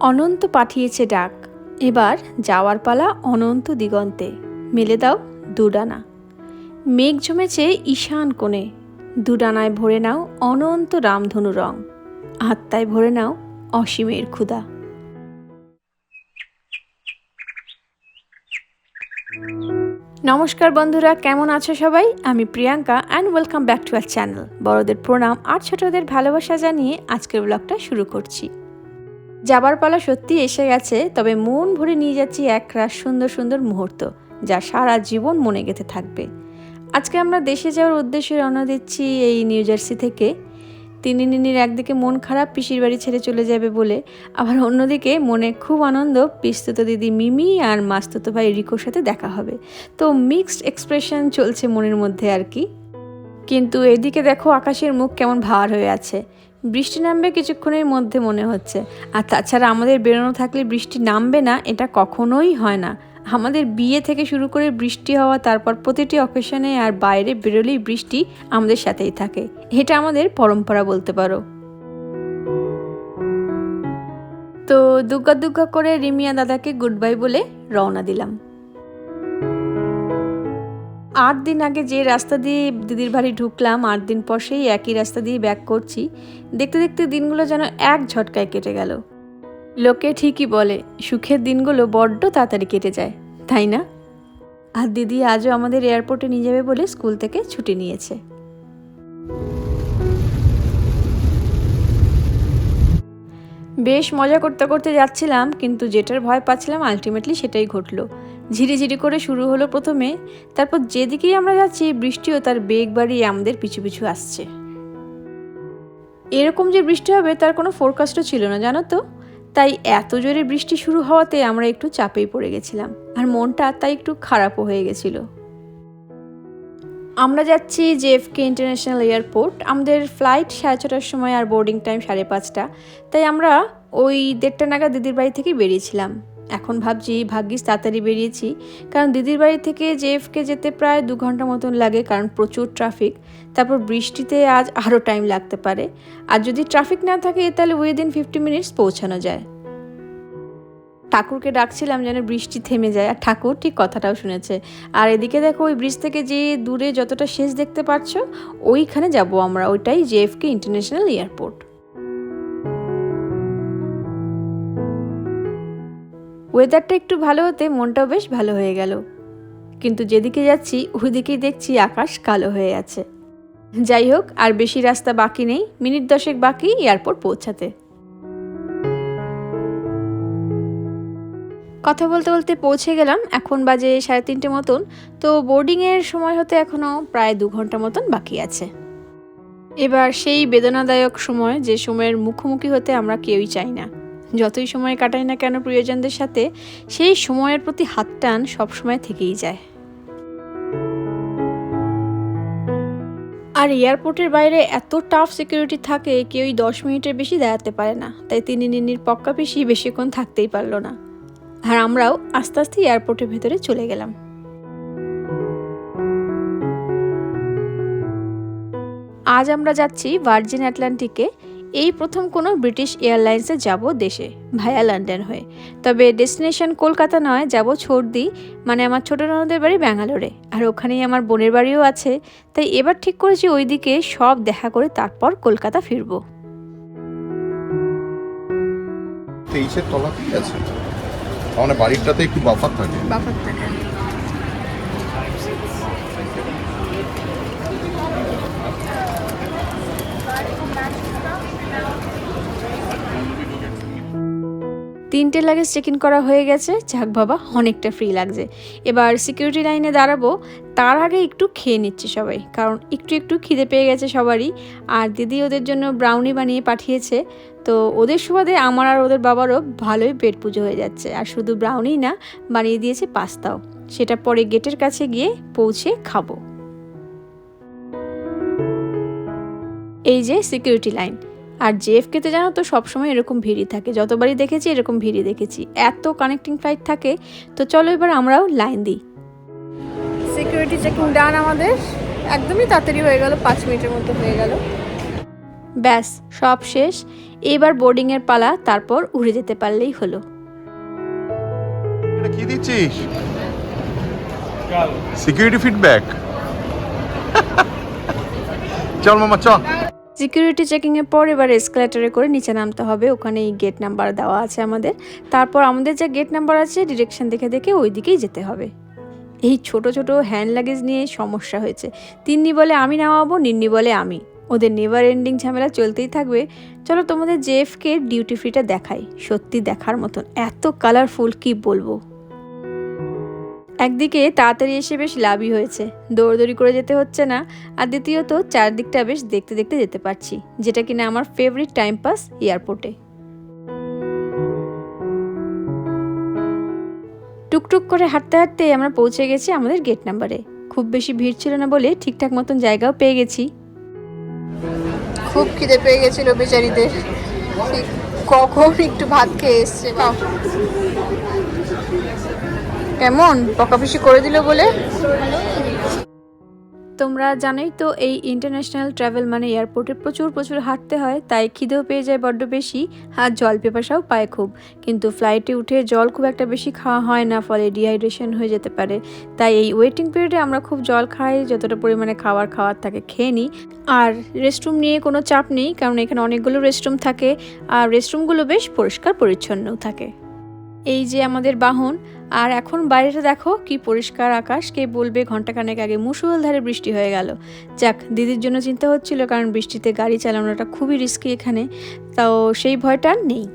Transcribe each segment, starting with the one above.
অনন্ত পাঠিয়েছে ডাক। এবার যাওয়ার পালা অনন্ত দিগন্তে। মেলে দাও দুডানা। মেঘ জমেছে ঈশান কোণে। দুডানায় ভরে নাও অনন্ত রামধনু রং। আত্মায় ভরে নাও অসীমের ক্ষুধা। নমস্কার বন্ধুরা, কেমন আছো সবাই? আমি Priyanka and welcome back to our channel বড়দের প্রণাম আর ছোটদের ভালোবাসা জানিয়ে আজকের ব্লগটা শুরু করছি। যাবার পালা সত্যি এসে গেছে, তবে মন ভরে নিয়ে যাচ্ছি এক রাস সুন্দর সুন্দর মুহূর্ত, যা সারা জীবন মনে গেঁথে থাকবে। আজকে আমরা দেশে যাওয়ার উদ্দেশ্যে রওনা দিচ্ছি এই নিউ জার্সি থেকে। তিনি নিনির একদিকে মন খারাপ, পিসির বাড়ি ছেড়ে চলে যাবে বলে, আবার অন্যদিকে মনে খুব আনন্দ, পিস্তুত দিদি মিমি আর মাস্তুত ভাই রিকোর সাথে দেখা হবে। তো মিক্সড এক্সপ্রেশন চলছে মনের মধ্যে আর কি। কিন্তু এদিকে দেখো আকাশের মুখ কেমন ভার হয়ে আছে। বৃষ্টি নামবে কিছুক্ষণের মধ্যে মনে হচ্ছে। আর তাছাড়া আমাদের বেরোনো থাকলে বৃষ্টি নামবে না, এটা কখনোই হয় না। আমাদের বিয়ে থেকে শুরু করে বৃষ্টি হওয়া, তারপর প্রতিটি অকেশনে আর বাইরে বেরোলেই বৃষ্টি আমাদের সাথেই থাকে। এটা আমাদের পরম্পরা বলতে পারো। তো দুগ্গা দুগ্গা করে রিমিয়া দাদাকে গুড বাই বলে রওনা দিলাম। আট দিন আগে যে রাস্তা দিয়ে দিদির বাড়ি ঢুকলাম, আট দিন পর সেই একই রাস্তা দিয়ে ব্যাক করছি। দেখতে দেখতে দিনগুলো যেন এক ঝটকায় কেটে গেল। লোকে ঠিকই বলে, সুখের দিনগুলো বড্ড তাড়াতাড়ি কেটে যায়, তাই না? আর দিদি আজও আমাদের এয়ারপোর্টে নিয়ে যাবে বলে স্কুল থেকে ছুটি নিয়েছে। বেশ মজা করতে করতে যাচ্ছিলাম, কিন্তু যেটার ভয় পাচ্ছিলাম আলটিমেটলি সেটাই ঘটলো। ঝিরিঝিরি করে শুরু হলো প্রথমে, তারপর যেদিকেই আমরা যাচ্ছি বৃষ্টিও তার বেগ বাড়িয়ে আমাদের পিছু পিছু আসছে। এরকম যে বৃষ্টি হবে, তার কোনো ফোরকাস্টও ছিল না, জানো তো? তাই এত জোরে বৃষ্টি শুরু হওয়াতে আমরা একটু চাপেই পড়ে গেছিলাম, আর মনটা তাই একটু খারাপও হয়ে গেছিল। আমরা যাচ্ছি জেএফকে ইন্টারন্যাশনাল এয়ারপোর্ট। আমাদের ফ্লাইট সাড়ে ছটার সময় আর বোর্ডিং টাইম সাড়ে পাঁচটা। তাই আমরা ওই দেড়টা নাগাদ দিদির বাড়ি থেকে বেরিয়েছিলাম। এখন ভাবছি, ভাগ্যিস তাড়াতাড়ি বেরিয়েছি। কারণ দিদির বাড়ি থেকে জেএফকে যেতে প্রায় দু ঘণ্টা মতন লাগে, কারণ প্রচুর ট্রাফিক তারপর বৃষ্টিতে আজ আরও টাইম লাগতে পারে। আর যদি ট্রাফিক না থাকে, তাহলে উইদিন ফিফটি মিনিটস পৌঁছানো যায়। ঠাকুরকে ডাকছিলাম যেন বৃষ্টি থেমে যায়। আর ঠাকুর ঠিক কথাটাও শুনেছে। আর এদিকে দেখো, ওই ব্রিজ থেকে যে দূরে যতটা শেষ দেখতে পাচ্ছ ওইখানে যাব আমরা। ওইটাই জেএফকে ইন্টারন্যাশনাল এয়ারপোর্ট। ওয়েদারটা একটু ভালো হতে মনটাও বেশ ভালো হয়ে গেল। কিন্তু যেদিকে যাচ্ছি, ওইদিকেই দেখছি আকাশ কালো হয়ে আছে। যাই হোক, আর বেশি রাস্তা বাকি নেই। মিনিট দশেক বাকি এয়ারপোর্ট পৌঁছাতে। কথা বলতে বলতে পৌঁছে গেলাম। এখন বাজে সাড়ে তিনটে মতন। তো বোর্ডিংয়ের সময় হতে এখনও প্রায় দু ঘণ্টা মতন বাকি আছে। এবার সেই বেদনাদায়ক সময়, যে সময়ের মুখোমুখি হতে আমরা কেউই চাই না। যতই সময় কাটাই না কেন প্রিয়জনদের সাথে, সেই সময়ের প্রতি হাত টান সবসময় থেকেই যায়। আর এয়ারপোর্টের বাইরে এত টাফ সিকিউরিটি থাকে, কেউই দশ মিনিটের বেশি দাঁড়াতে পারে না। তাই তিনি নিনির পক্কা পিসি বেশিক্ষণ থাকতেই পারল না। আর আমরাও আস্তে আস্তে এয়ারপোর্টের ভেতরে চলে গেলাম। আজ আমরা যাচ্ছি ভার্জিন অ্যাটলান্টিকে। এই প্রথম কোনো ব্রিটিশ এয়ারলাইন্সে যাব দেশে, ভায়া লন্ডন হয়ে। তবে ডেস্টিনেশন কলকাতা নয়, যাব ছর্দি মানে আমার ছোটো ননদের বাড়ি ব্যাঙ্গালোরে। আর ওখানেই আমার বোনের বাড়িও আছে, তাই এবার ঠিক করেছি ওইদিকে সব দেখা করে তারপর কলকাতা ফিরবো। তেইশের আছে। মানে বাড়িটাতে একটু বাফার থাকে। তিনটে লাগেজ চেক ইন করা হয়ে গেছে। যাক বাবা, অনেকটা ফ্রি লাগছে। এবার সিকিউরিটি লাইনে দাঁড়াবো। তার আগে একটু খেয়ে নিচ্ছে সবাই, কারণ একটু একটু খিদে পেয়ে গেছে সবারই। আর দিদি ওদের জন্য ব্রাউনি বানিয়ে পাঠিয়েছে। তো ওদের সুবাদে আমার আর ওদের বাবারও ভালোই পেট পুজো হয়ে যাচ্ছে। আর শুধু ব্রাউনি না, বানিয়ে দিয়েছে পাস্তাও। সেটা পরে গেটের কাছে গিয়ে পৌঁছে খাব। এই যে সিকিউরিটি লাইন আর জেএফকেতে জানো তো সবসময় এরকম ভিড়ই থাকে। যতবারই দেখেছি এরকম ভিড়ই দেখেছি। এত কানেক্টিং ফ্লাইট থাকে। তো চলো এবার আমরাও লাইন দিই। সিকিউরিটি চেকিং ডান আমাদের। একদমই তাড়াতাড়ি হয়ে গেল পাঁচ মিনিটের মতো হয়ে গেল। ব্যাস সব শেষ। এবার বোর্ডিংয়ের পালা তারপর উড়ে যেতে পারলেই হলো। এটা কি দিচ্ছিস? সিকিউরিটি ফিডব্যাক চল মামা চল। সিকিউরিটি চেকিংয়ের পর এবার এসকালেটারে করে নিচে নামতে হবে। ওখানে এই গেট নাম্বার দেওয়া আছে আমাদের। তারপর আমাদের যে গেট নাম্বার আছে, ডিরেকশন দেখে দেখে ওই দিকেই যেতে হবে। এই ছোট ছোট হ্যান্ড লাগেজ নিয়ে সমস্যা হয়েছে। তিন্নি বলে, আমি নামাবো, নিন্নি বলে, আমি। ওদের নেভার এন্ডিং ঝামেলা চলতেই থাকবে। চলো তোমাদের জেএফকে ডিউটি ফ্রিটা দেখাই। সত্যি দেখার মতন এত কালারফুল কি বলব? একদিকে তাড়াতাড়ি এসে বেশ লাভই হয়েছে। দৌড়দৌড়ি করে যেতে হচ্ছে না। আর দ্বিতীয়ত, চারদিকটা বেশ দেখতে দেখতে যেতে পারছি, যেটা কিনা আমার ফেভারিট টাইম পাস এয়ারপোর্টে টুকটুক করে হাঁটতে হাঁটতে আমরা পৌঁছে গেছি আমাদের গেট নাম্বারে খুব বেশি ভিড় ছিল না বলে ঠিকঠাক মতন জায়গাও পেয়ে গেছি। খুব খিদে পেয়ে গেছিল বেচারিদের। কখন একটু ভাত খেয়ে এসছে। কেমন? পকাপিসি করে দিল বলে? তোমরা জানোই তো, এই ইন্টারন্যাশনাল ট্রাভেল মানে এয়ারপোর্টে প্রচুর প্রচুর হাঁটতে হয়, তাই খিদেও পেয়ে যায় বড্ড বেশি, আর জল পেপাসাও পায় খুব। কিন্তু ফ্লাইটে উঠে জল খুব একটা বেশি খাওয়া হয় না, ফলে ডিহাইড্রেশন হয়ে যেতে পারে। তাই এই ওয়েটিং পিরিয়ডে আমরা খুব জল খাই, যতটা পরিমাণে খাবার খাওয়ার থাকে খেয়ে নিই। আর রেস্টরুম নিয়ে কোনো চাপ নেই, কারণ এখানে অনেকগুলো রেস্টরুম থাকে, আর রেস্টরুমগুলো বেশ পরিষ্কার পরিচ্ছন্নও থাকে। এই যে আমাদের বাহন, আর এখন বাইরেটা দেখো কি পরিষ্কার আকাশ, কে বলবে ঘন্টাখানেক আগে মুসুলধারে বৃষ্টি হয়ে গেল। যাক, দিদির জন্য চিন্তা হচ্ছিল, কারণ বৃষ্টিতে গাড়ি চালানোটা খুবই রিস্কি এখানে, তাও সেই ভয়টা নেই।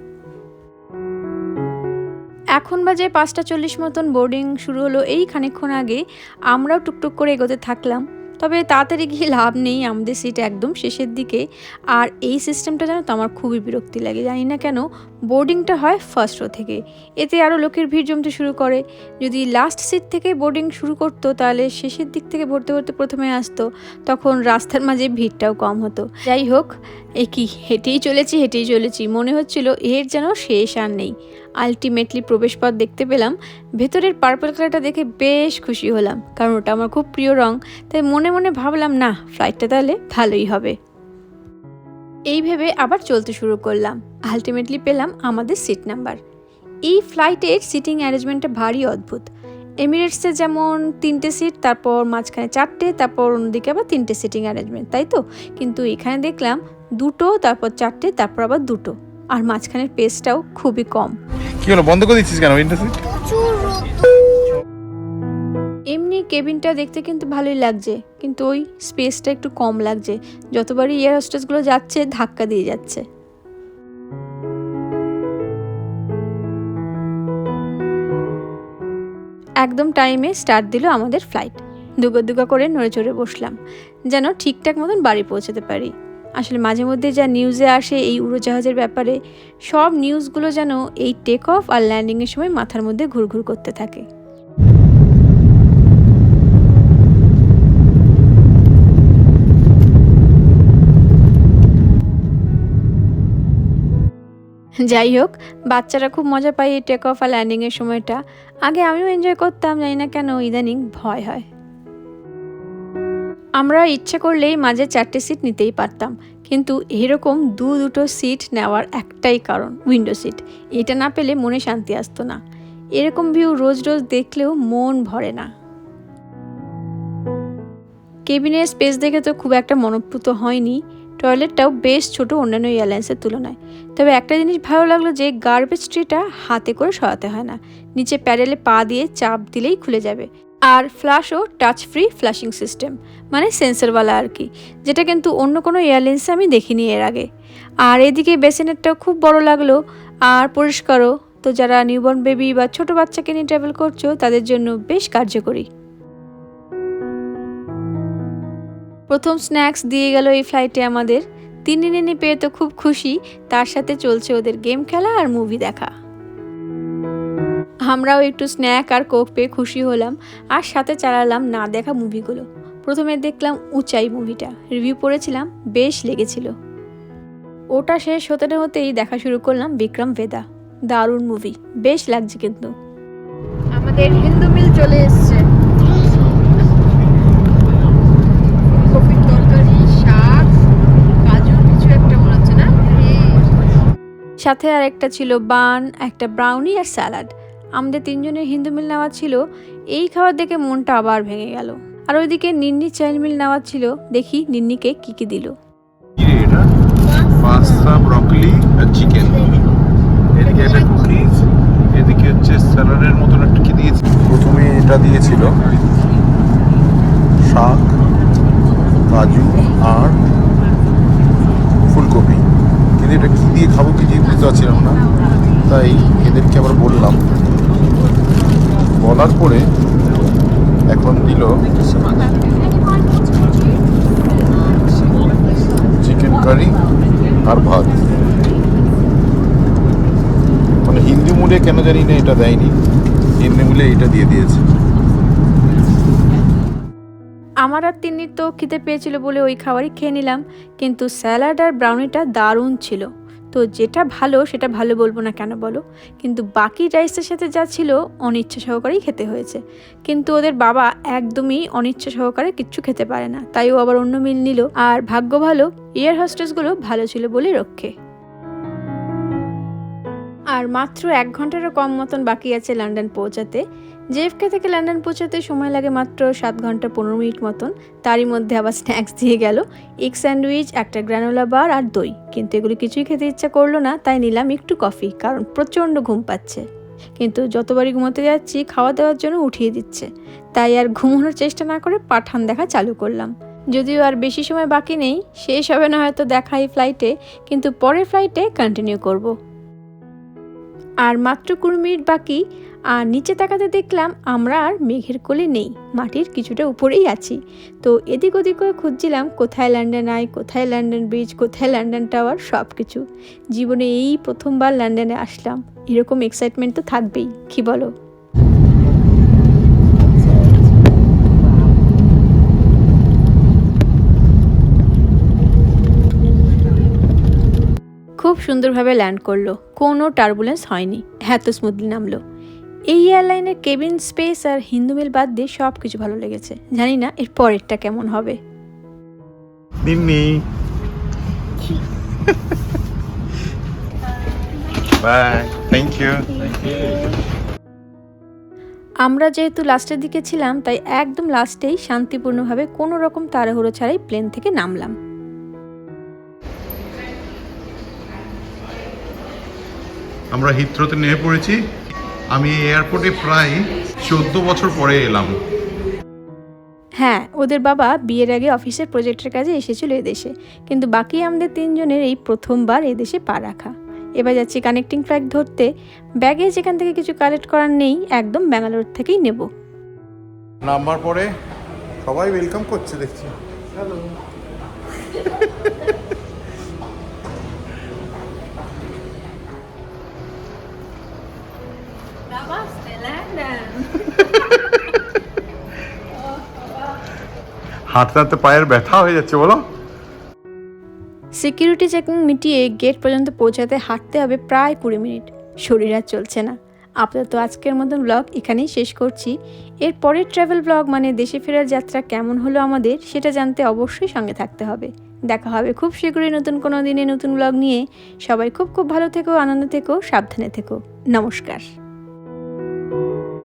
এখন বাজে পাঁচটা চল্লিশ মতন বোর্ডিং শুরু হলো। এই খানিকক্ষণ আগে আমরাও টুকটুক করে এগোতে থাকলাম। তবে তাড়াতাড়ি গিয়ে লাভ নেই, আমাদের সিট একদম শেষের দিকে। আর এই সিস্টেমটা জানো তো, আমার খুবই বিরক্তি লাগে। জানি না কেন বোর্ডিংটা হয় ফার্স্ট রো থেকে। এতে আরও লোকের ভিড় জমতে শুরু করে। যদি লাস্ট সিট থেকে বোর্ডিং শুরু করতো, তাহলে শেষের দিক থেকে ভরতে ভরতে প্রথমে আসতো। তখন রাস্তার মাঝে ভিড়টাও কম হতো। যাই হোক, এ কি, হেঁটেই চলেছি হেঁটেই চলেছি। মনে হচ্ছিল এর যেন শেষ আর নেই। আলটিমেটলি প্রবেশপথ দেখতে পেলাম। ভেতরের পার্পল কালারটা দেখে বেশ খুশি হলাম, কারণ ওটা আমার খুব প্রিয় রং। তাই মনে মনে ভাবলাম, না ফ্লাইটটা তাহলে ভালোই হবে। এই ভেবে আবার চলতে শুরু করলাম। আলটিমেটলি পেলাম আমাদের সিট নাম্বার এই ফ্লাইটের সিটিং অ্যারেঞ্জমেন্টটা ভারী অদ্ভুত। এমিরেটসে যেমন তিনটে সিট তারপর মাঝখানে চারটে, তারপর অন্যদিকে আবার তিনটে সিটিং অ্যারেঞ্জমেন্ট তাই তো? কিন্তু এখানে দেখলাম দুটো, তারপর চারটে, তারপর আবার দুটো। আর মাঝখানের পেসটাও খুবই কম। কি হলো বন্ধ করে দিচ্ছিস কেন উইন্ডো সিট এমনি কেবিনটা দেখতে কিন্তু ভালোই লাগছে কিন্তু ওই স্পেসটা একটু কম লাগছে। যতবারই এয়ার হোস্টেসগুলো যাচ্ছে ধাক্কা দিয়ে যাচ্ছে। একদম টাইমে স্টার্ট দিল আমাদের ফ্লাইট দুগা দুগা করে নড়ে চড়ে বসলাম যেন ঠিকঠাক মতন বাড়ি পৌঁছাতে পারি। আসলে মাঝে মধ্যে যা নিউজে আসে এই উড়োজাহাজের ব্যাপারে, সব নিউজগুলো যেন এই টেক অফ আর ল্যান্ডিংয়ের সময় মাথার মধ্যে ঘুরঘুর করতে থাকে। যাই হোক, বাচ্চারা খুব মজা পায় এই টেক অফ আর ল্যান্ডিংয়ের সময়টা। আগে আমিও এনজয় করতাম, জানি না কেন, ইদানিং ভয় হয়। আমরা ইচ্ছে করলেই মাঝে চারটে সিট নিতেই পারতাম, কিন্তু এরকম দু দুটো সিট নেওয়ার একটাই কারণ উইন্ডো সিট এটা না পেলে মনে শান্তি আসতো না। এরকম ভিউ রোজ রোজ দেখলেও মন ভরে না। কেবিনের স্পেস দেখে তো খুব একটা মনোপ্লুত হয়নি। টয়লেটটাও বেশ ছোট অন্যান্য এয়ারলাইন্সের তুলনায়। তবে একটা জিনিস ভালো লাগল যে গার্বেজ ট্রেটা হাতে করে সরাতে হয় না। নিচে প্যাডেলে পা দিয়ে চাপ দিলেই খুলে যাবে। আর ফ্লাশও টাচ ফ্রি ফ্লাশিং সিস্টেম মানে সেন্সরওয়ালা আর কি, যেটা কিন্তু অন্য কোনো এয়ারলাইন্সে আমি দেখিনি এর আগে। আর এদিকে বেসিনেরটাও খুব বড় লাগল, আর পরিষ্কারও। তো যারা নিউবর্ন বেবি বা ছোট বাচ্চাকে নিয়ে ট্রাভেল করছ, তাদের জন্য বেশ কার্যকরী। প্রথম স্ন্যাক্স দিয়ে গেল এই ফ্লাইটে আমাদের। তিন দিনে পেয়ে তো খুব খুশি, তার সাথে চলছে ওদের গেম খেলা আর মুভি দেখা। আমরাও একটু স্ন্যাক আর কোক পেয়ে খুশি হলাম আর সাথে চালালাম না দেখা মুভিগুলো প্রথমে দেখলাম উঁচাই মুভিটা রিভিউ পড়েছিলাম, বেশ লেগেছিল। ওটা শেষ হতে না হতেই দেখা শুরু করলাম বিক্রম বেদা দারুণ মুভি বেশ লাগছে কিন্তু। আমাদের হিন্দু মিল চলে এসছে। সাথে আর একটা ছিল বান একটা ব্রাউনি আর স্যালাড আমাদের তিনজনের হিন্দু মিল নেওয়া ছিল এই খাবার দেখে মনটা আবার ভেঙে গেল। আর ওইদিকে নিন্নি চাইল্ড মিল নেওয়া ছিল দেখি নিন্নিকে কী কী দিল। পাস্তা ব্রকলি আর চিকেন। এদিকে একটা কুকিজ এদিকে হচ্ছে স্যালাডের মতন একটা কি দিয়েছে। প্রথমে এটা দিয়েছিল শাক কাজু আর ফুলকপি। কিন্তু এটা কি দিয়ে খাব কিছুই বুঝতে পারছিলাম না। তাই এদেরকে আবার বললাম। বলার পরে এখন দিল চিকেন কারি আর ভাত। মানে হিন্দি মুড়ে কেন জানি না এটা দেয়নি, হিন্দি মুড়ে এটা দিয়ে দিয়েছে। আমার আর তিন্নির তো খিদে পেয়েছিল বলে ওই খাবারই খেয়ে নিলাম, কিন্তু স্যালাড আর ব্রাউনিটা দারুণ ছিল। তো যেটা ভালো, সেটা ভালো বলব না কেন বলো? কিন্তু বাকি রাইসের সাথে যা ছিল, অনিচ্ছা সহকারেই খেতে হয়েছে। কিন্তু ওদের বাবা একদমই অনিচ্ছা সহকারে কিচ্ছু খেতে পারে না। তাই ও আবার অন্য মিল নিল। আর ভাগ্য ভালো এয়ার হোস্টেসগুলো ভালো ছিল বলে রক্ষে। আর মাত্র এক ঘন্টারও কম মতন বাকি আছে লন্ডন পৌঁছাতে। জেএফকে থেকে লন্ডন পৌঁছাতে সময় লাগে মাত্র সাত ঘণ্টা পনেরো মিনিট মতন। তারই মধ্যে আবার স্ন্যাক্স দিয়ে গেল। এগ স্যান্ডউইচ, একটা গ্রানোলা বার আর দই। কিন্তু এগুলো কিছুই খেতে ইচ্ছা করল না, তাই নিলাম একটু কফি কারণ প্রচণ্ড ঘুম পাচ্ছে। কিন্তু যতবারই ঘুমোতে যাচ্ছি, খাওয়া দাওয়ার জন্য উঠিয়ে দিচ্ছে। তাই আর ঘুমানোর চেষ্টা না করে পাঠান দেখা চালু করলাম। যদিও আর বেশি সময় বাকি নেই, শেষ হবে না হয়তো দেখা এই ফ্লাইটে কিন্তু পরের ফ্লাইটে কন্টিনিউ করব। আর মাত্র কুড়ি মিনিট বাকি, আর নিচে তাকাতে দেখলাম আমরা আর মেঘের কোলে নেই, মাটির কিছুটা উপরেই আছি। তো এদিক ওদিক করে খুঁজছিলাম কোথায় লন্ডন আয় কোথায় লন্ডন ব্রিজ কোথায় লন্ডন টাওয়ার সব কিছু জীবনে এই প্রথমবার লন্ডনে আসলাম। এরকম এক্সাইটমেন্ট তো থাকবেই, কী বলো খুব সুন্দরভাবে ল্যান্ড করল। কোনো টার্বুলেন্স হয়নি। এত স্মুথলি নামলো। এই এয়ারলাইনের কেবিন স্পেস আর হিন্দু মিল বাদ দিয়ে সব কিছু ভালো লেগেছে। জানি না এর পরেরটা কেমন হবে। নিন্নি বাই থ্যাংক ইউ আমরা যেহেতু লাস্টের দিকে ছিলাম তাই একদম লাস্টেই শান্তিপূর্ণভাবে কোনো রকম তাড়াহুড়ো ছাড়াই প্লেন থেকে নামলাম। আমরা হিথ্রোতে নেমে পড়েছি। আমি এয়ারপোর্টে প্রায় চোদ্দ বছর পরে এলাম। হ্যাঁ ওদের বাবা বিয়ের আগে অফিসের প্রজেক্টের কাজে এসেছিল এদেশে। কিন্তু বাকি আমাদের তিনজনের এই প্রথমবার এদেশে পা রাখা। এবার যাচ্ছি কানেক্টিং ফ্লাইট ধরতে। ব্যাগে যেখান থেকে কিছু কালেক্ট করার নেই একদম ব্যাঙ্গালোর থেকেই নেব। নাম্বার পরে সবাই ওয়েলকাম করছে দেখছি। হাঁটতে হাঁটতে পায়ের ব্যথা হয়ে যাচ্ছে, বলো। সিকিউরিটি চেকিং মিটিয়ে গেট পর্যন্ত পৌঁছাতে হাঁটতে হবে প্রায় কুড়ি মিনিট। শরীর আর চলছে না। আপাতত আজকের মতন ব্লগ এখানেই শেষ করছি। এর পরের ট্রাভেল ব্লগ মানে দেশে ফেরার যাত্রা কেমন হলো আমাদের, সেটা জানতে অবশ্যই সঙ্গে থাকতে হবে। দেখা হবে খুব শীঘ্রই নতুন কোনো দিনে নতুন ব্লগ নিয়ে। সবাই খুব খুব ভালো থেকো, আনন্দ থেকো, সাবধানে থেকো। নমস্কার।